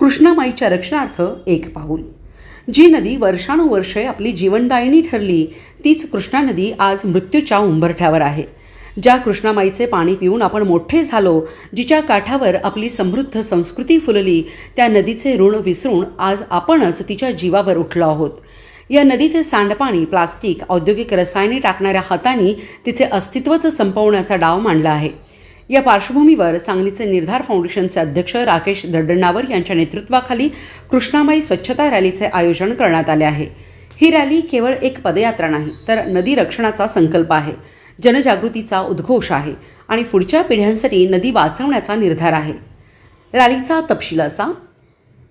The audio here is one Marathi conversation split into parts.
कृष्णामाईच्या रक्षणार्थ एक पाऊल. जी नदी वर्षानुवर्षे आपली जीवनदायिनी ठरली तीच कृष्णा नदी आज मृत्यूच्या उंबरठ्यावर आहे. ज्या कृष्णामाईचे पाणी पिऊन आपण मोठे झालो जिच्या काठावर आपली समृद्ध संस्कृती फुलली त्या नदीचे ऋण विसरून आज आपणच तिच्या जीवावर उठलो आहोत. या नदीचे सांडपाणी प्लास्टिक औद्योगिक रसायने टाकणाऱ्या हातांनी तिचे अस्तित्वच संपवण्याचा डाव मांडला आहे. या पार्श्वभूमीवर सांगलीचे निर्धार फाउंडेशनचे अध्यक्ष राकेश दड्डणावर यांच्या नेतृत्वाखाली कृष्णामाई स्वच्छता रॅलीचे आयोजन करण्यात आले आहे. ही रॅली केवळ एक पदयात्रा नाही तर नदी रक्षणाचा संकल्प आहे. जनजागृतीचा उद्घोष आहे आणि पुढच्या पिढ्यांसाठी नदी वाचवण्याचा निर्धार आहे. रॅलीचा तपशील असा.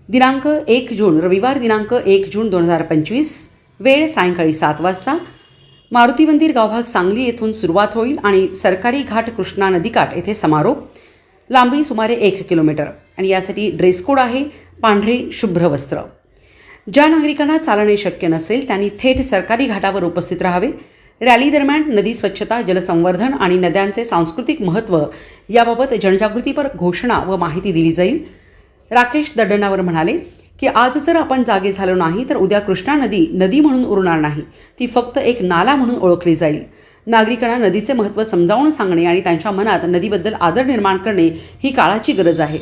दिनांक एक जून रविवार दिनांक एक जून दोन हजार पंचवीस वेळ सायंकाळी सात वाजता मारुती मंदिर गावभाग सांगली येथून सुरुवात होईल आणि सरकारी घाट कृष्णा नदीकाठ येथे समारोप. लांबी सुमारे एक किलोमीटर. आणि यासाठी ड्रेस कोड आहे पांढरे शुभ्र वस्त्र. ज्या नागरिकांना चालणे शक्य नसेल त्यांनी थेट सरकारी घाटावर उपस्थित राहावे. रॅली दरम्यान नदी स्वच्छता जलसंवर्धन आणि नद्यांचे सांस्कृतिक महत्त्व याबाबत जनजागृतीपर घोषणा व माहिती दिली जाईल. राकेश दडणावर म्हणाले की आज जर आपण जागे झालो नाही तर उद्या कृष्णा नदी नदी म्हणून उरणार नाही. ती फक्त एक नाला म्हणून ओळखली जाईल. नागरिकांना नदीचे महत्त्व समजावून सांगणे आणि त्यांच्या मनात नदीबद्दल आदर निर्माण करणे ही काळाची गरज आहे.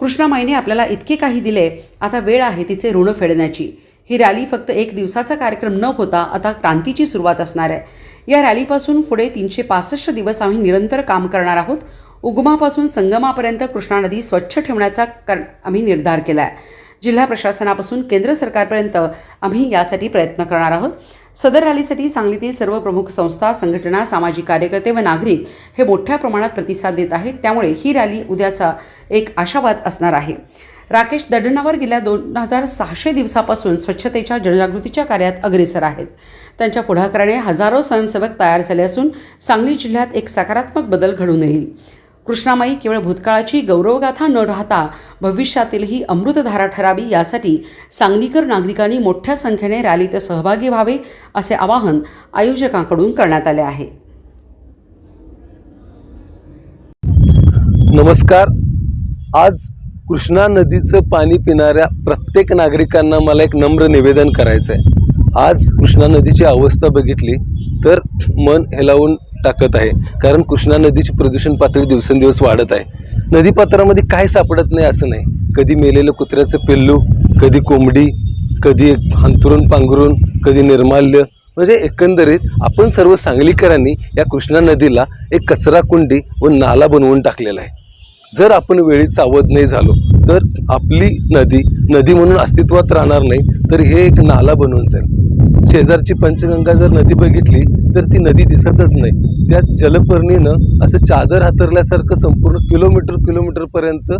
कृष्णामाईने आपल्याला इतके काही दिले आता वेळ आहे तिचे ऋण फेडण्याची. ही रॅली फक्त एक दिवसाचा कार्यक्रम न होता आता क्रांतीची सुरुवात असणार आहे. या रॅलीपासून पुढे तीनशे पासष्ट दिवस आम्ही निरंतर काम करणार आहोत. उगमापासून संगमापर्यंत कृष्णा नदी स्वच्छ ठेवण्याचा कर आम्ही निर्धार केला आहे जिल्हा प्रशासनापासून केंद्र सरकारपर्यंत आम्ही यासाठी प्रयत्न करणार आहोत. सदर रॅलीसाठी सांगलीतील सर्व प्रमुख संस्था संघटना सामाजिक कार्यकर्ते व नागरिक हे मोठ्या प्रमाणात प्रतिसाद देत आहेत. त्यामुळे ही रॅली उद्याचा एक आशावाद असणार आहे. राकेश दडणावर गेल्या दोन हजार सहाशे दिवसापासून स्वच्छतेच्या जनजागृतीच्या कार्यात अग्रेसर आहेत. त्यांच्या पुढाकाराने हजारो स्वयंसेवक तयार झाले असून सांगली जिल्ह्यात एक सकारात्मक बदल घडून येईल कृष्णामाई केवळ भूतकाळाची गौरवगाथा न राहता भविष्यातीलही अमृतधारा ठरावी यासाठी सांगलीकर नागरिकांनी मोठ्या संख्येने रॅलीत सहभागी व्हावे असे आवाहन आयोजकांकडून करण्यात आले आहे. नमस्कार. आज कृष्णा नदीचं पाणी पिणाऱ्या प्रत्येक नागरिकांना मला एक नम्र निवेदन करायचं आहे आज कृष्णा नदीची अवस्था बघितली तर मन हेलावून टाकत आहे. कारण कृष्णा नदीची प्रदूषण पातळी दिवसेंदिवस वाढत आहे. नदीपात्रामध्ये काय सापडत नाही असं नाही. कधी मेलेलं कुत्र्याचं पिल्लू कधी कोंबडी कधी एक अंथरून पांघरून कधी निर्माल्य. म्हणजे एकंदरीत आपण सर्व सांगलीकरांनी या कृष्णा नदीला एक कचरा कुंडी व नाला बनवून टाकलेला आहे. जर आपण वेळी सावध नाही झालो तर आपली नदी नदी म्हणून अस्तित्वात राहणार नाही तर हे एक नाला बनवून जाईल. शेजारची पंचगंगा जर नदी बघितली तर ती नदी दिसतच नाही. त्या जलपर्णीनं असं चादर हातरल्यासारखं संपूर्ण किलोमीटर किलोमीटरपर्यंत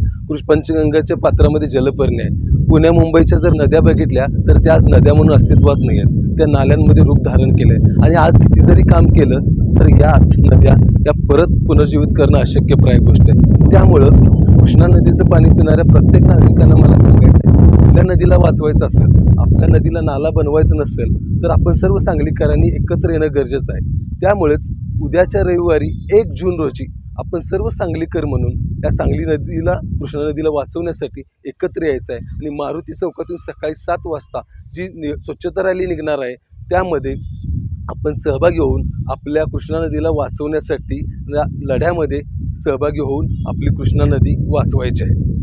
पंचगंगाच्या पात्रामध्ये जलपर्णी आहे पुण्या मुंबईच्या जर नद्या बघितल्या तर त्या आज नद्या म्हणून अस्तित्वात नाही आहेत. त्या नाल्यांमध्ये रूप धारण केलं आहे. आणि आज किती जरी काम केलं तर या नद्या या परत पुनर्जीवित करणं अशक्यप्राय गोष्ट आहे. त्यामुळं कृष्णा नदीचं पाणी पिणाऱ्या प्रत्येक नागरिकांना मला सांगायचं आहे आपल्या नदीला वाचवायचं असेल आपल्या नदीला नाला बनवायचं नसेल तर आपण सर्व सांगलीकरांनी एकत्र येणं गरजेचं आहे. त्यामुळेच उद्याच्या रविवारी एक जून रोजी आपण सर्व सांगलीकर म्हणून या सांगली नदीला कृष्णा नदीला वाचवण्यासाठी एकत्र यायचं आहे आणि मारुती चौकातून सकाळी सात वाजता जी नि स्वच्छता रॅली निघणार आहे त्यामध्ये आपण सहभागी होऊन आपल्या कृष्णा नदीला वाचवण्यासाठी लढ्यामध्ये सहभागी होऊन आपली कृष्णा नदी वाचवायची आहे.